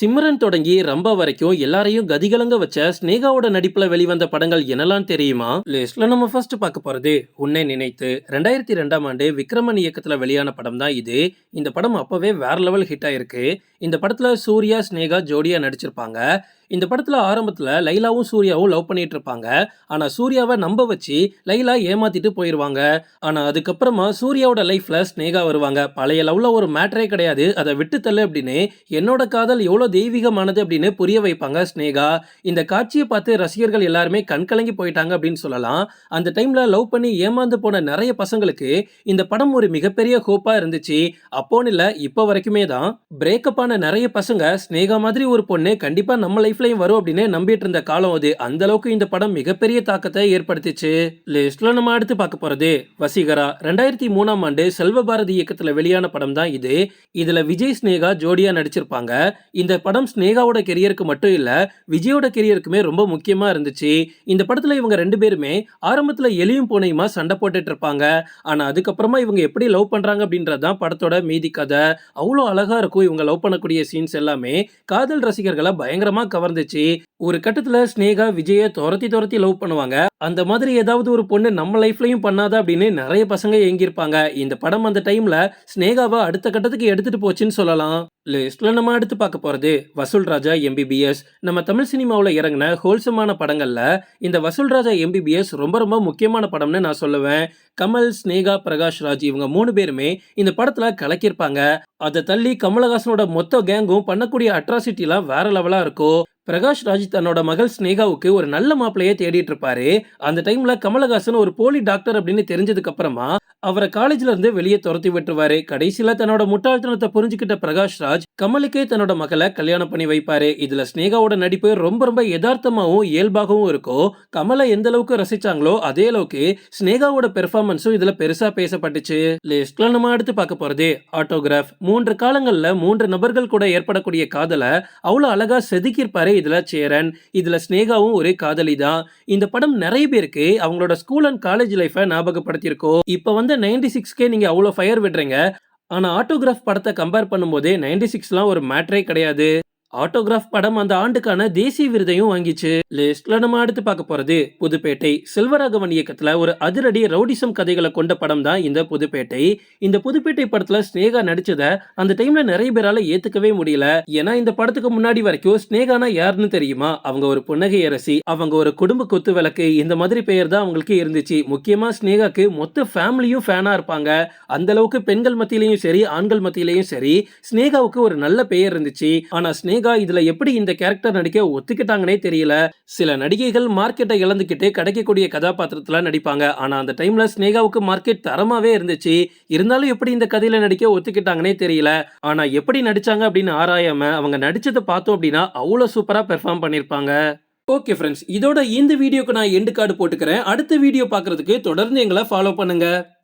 சிம்ரன் தொடங்கி ரம்பா வரைக்கும் எல்லாரையும் கதிகலங்க வச்ச ஸ்னேகாவோட நடிப்புல வெளிவந்த படங்கள் என்னெல்லாம் தெரியுமா? லிஸ்ட்ல நம்ம ஃபர்ஸ்ட் பார்க்க போறது உன்னை நினைத்து. ரெண்டாயிரத்தி ரெண்டாம் ஆண்டு விக்ரமன் இயக்கத்துல வெளியான படம் தான் இது. இந்த படம் அப்பவே வேற லெவல் ஹிட் ஆயிருக்கு. இந்த படத்துல சூர்யா ஸ்னேகா ஜோடியா நடிச்சிருப்பாங்க. இந்த படத்துல ஆரம்பத்துல லைலாவும் சூர்யாவும் லவ் பண்ணிட்டு இருப்பாங்க ஆனா சூர்யாவை நம்ப வச்சு லைலா ஏமாத்திட்டு போயிருவாங்க. ஆனா அதுக்கப்புறமா சூர்யாவோட லைஃப்ல ஸ்னேகா வருவாங்க. பழைய லவ்ல ஒரு மேட்டரே கிடையாது. அதை விட்டு தள்ளு அப்படின்னு என்னோட காதல் எவ்வளோ தெய்வீகமானது அப்படின்னு புரிய வைப்பாங்க ஸ்னேகா இந்த காட்சியை பார்த்து ரசிகர்கள் எல்லாருமே கண்கலங்கி போயிட்டாங்க அப்படின்னு சொல்லலாம். அந்த டைம்ல லவ் பண்ணி ஏமாந்து போன நிறைய பசங்களுக்கு இந்த படம் ஒரு மிகப்பெரிய ஹோப்பா இருந்துச்சு. அப்போன்னு இல்ல இப்போ வரைக்குமே தான். பிரேக்கப் ஆன நிறைய பசங்க ஸ்னேகா மாதிரி ஒரு பொண்ணு கண்டிப்பா நம்ம லைஃப் லைஃப்லயும் வரும் அப்படின்னு நம்பிட்டு இருந்த காலம் அது. அந்த அளவுக்கு இந்த படம் மிகப்பெரிய தாக்கத்தை ஏற்படுத்திச்சு. லிஸ்ட்ல நம்ம அடுத்து பார்க்க போறது வசீகரா. ரெண்டாயிரத்தி மூணாம் ஆண்டு செல்வபாரதி இயக்கத்துல வெளியான படம் தான் இது. இதுல விஜய் ஸ்னேகா ஜோடியா நடிச்சிருப்பாங்க. இந்த படம் ஸ்னேகாவோட கெரியருக்கு மட்டும் இல்ல விஜயோட கெரியருக்குமே ரொம்ப முக்கியமா இருந்துச்சு. இந்த படத்துல இவங்க ரெண்டு பேருமே ஆரம்பத்துல எலியும் பூனையுமா சண்டை போட்டுட்டு இருப்பாங்க. ஆனா அதுக்கப்புறமா இவங்க எப்படி லவ் பண்றாங்க அப்படின்றதுதான் படத்தோட மீதி கதை. அவ்வளோ அழகா இருக்கும் இவங்க லவ் பண்ணக்கூடிய சீன்ஸ் எல்லாமே. காதல் ரசிகர்களை பயங்கரமா கவர்ந்துச்சு ஒரு கட்டத்துல ஸ்னேகா விஜய துரத்தி துரத்தி லவ் பண்ணுவாங்க. அந்த மாதிரி ஏதாவது ஒரு பொண்ணு நம்ம லைஃப்லயும் பண்ணாதா அப்படின்னு நிறைய பசங்க ஏங்கியிருப்பாங்க. இந்த படம் அந்த டைம்ல ஸ்னேகாவை அடுத்த கட்டத்துக்கு எடுத்துட்டு போச்சுன்னு சொல்லலாம். லிஸ்ட்ல நம்ம அடுத்து பார்க்க போறது வசூல் ராஜா எம்பிபிஎஸ் நம்ம தமிழ் சினிமாவில் இறங்கின ஹோல்சமான படங்கள்ல இந்த வசூல் ராஜா எம்பிபிஎஸ் ரொம்ப ரொம்ப முக்கியமான படம்னு நான் சொல்லுவேன். கமல் ஸ்னேகா பிரகாஷ் ராஜ் இவங்க மூணு பேருமே இந்த படத்துல கலக்கியிருப்பாங்க. அதை தள்ளி கமலஹாசனோட மொத்த கேங்கும் பண்ணக்கூடிய அட்ராசிட்டிலாம் வேற லெவலா இருக்கும். பிரகாஷ் ராஜ் தன்னோட மகள் ஸ்னேகாவுக்கு ஒரு நல்ல மாப்பிள்ளையே தேடிட்டு இருப்பாரு. அந்த டைம்ல கமலஹாசன் ஒரு போலி டாக்டர் அப்படின்னு தெரிஞ்சதுக்கு அப்புறமா அவரை காலேஜ்ல இருந்து வெளியே துரத்தி விட்டுருவாரு. கடைசியில தன்னோட முட்டாள்தனத்தை புரிஞ்சுக்கிட்ட பிரகாஷ் ராஜ் கமலுக்கே தன்னோட மகளை கல்யாணம் பண்ணி வைப்பாரு. இதுல ஸ்னேகாவோட நடிப்பு ரொம்ப ரொம்ப யதார்த்தமாகவும் இயல்பாகவும் இருக்கும் கமலை எந்த அளவுக்கு ரசிச்சாங்களோ அதே அளவுக்கு ஸ்னேகாவோட பெர்ஃபார்மன்ஸும் இதுல பெருசா பேசப்பட்டுச்சு. லிஸ்ட்ல நம்ம அடுத்து பார்க்க போறது ஆட்டோகிராஃப். மூன்று காலங்கள்ல மூன்று நபர்கள் கூட ஏற்படக்கூடிய காதலை அவ்வளவு அழகா செதுக்கியிருப்பாரு இதுல சேரன். இதுல ஸ்னேகாவும் ஒரு காதலி தான் இந்த படம் நிறைய பேருக்கு அவங்களோட ஸ்கூல் அண்ட் காலேஜ் லைஃபை ஞாபகப்படுத்தியிருக்கோம் இப்போ வந்து நைன்டி சிக்ஸ்க்கே நீங்க அவ்வளோ ஃபயர் விடுறீங்க. ஆனால் ஆட்டோகிராஃப் படத்தை கம்பேர் பண்ணும்போதே நைன்டி சிக்ஸ்லாம் ஒரு மேட்ரே கிடையாது. ஆட்டோகிராஃப் படம் அந்த ஆண்டுக்கான தேசிய விருதையும் வாங்கிச்சு. லிஸ்ட்ல நம்ம அடுத்து பார்க்க போறது புதுப்பேட்டை செல்வராகவன் இயக்கத்துல ஒரு அதிரடி ரவுடிசம் கதைகளை கொண்ட படம் தான் இந்த புதுப்பேட்டை. இந்த புதுப்பேட்டை படத்துல ஸ்னேகா நடிச்சத அந்த டைம்ல நிறைய பேரால ஏத்துக்கவே முடியல. ஏன்னா இந்த படத்துக்கு முன்னாடி வரைக்கும் ஸ்னேகானா யாருன்னு தெரியுமா? அவங்க ஒரு புன்னகை அரசி அவங்க ஒரு குடும்ப கொத்து விளக்கு இந்த மாதிரி பெயர் தான் அவங்களுக்கு இருந்துச்சு. முக்கியமா ஸ்னேகாக்கு மொத்த ஃபேமிலியும் ஃபேனா இருப்பாங்க. அந்த அளவுக்கு பெண்கள் மத்தியிலையும் சரி ஆண்கள் மத்தியிலையும் சரி ஸ்னேகாவுக்கு ஒரு நல்ல பெயர் இருந்துச்சு. ஆனா ஸ்னேகா இதுல எப்படி இந்த கேரக்டர் நடிக்க ஒத்துக்கிட்டாங்கன்னே தெரியல. சில நடிகைகள் மார்க்கெட்டை இழந்துக்கிட்டு கிடைக்கக்கூடிய கதாபாத்திரத்துல நடிப்பாங்க. ஆனா அந்த டைம்ல ஸ்னேகாவுக்கு மார்க்கெட் தரமாவே இருந்துச்சு. இருந்தாலும் எப்படி இந்த கதையில நடிக்க ஒத்துக்கிட்டாங்கன்னே தெரியல. ஆனா எப்படி நடிச்சாங்க அப்படின்னு ஆராயாம அவங்க நடிச்சதை பார்த்தோம் அப்படின்னா அவ்வளவு சூப்பரா பெர்ஃபார்ம் பண்ணிருப்பாங்க. ஓகே ஃப்ரெண்ட்ஸ் இதோட இந்த வீடியோக்கு நான் எண்டு கார்டு போட்டுக்கிறேன். அடுத்த வீடியோ பார்க்கறதுக்கு தொடர்ந்து எங்களை ஃபாலோ பண்ணுங்க.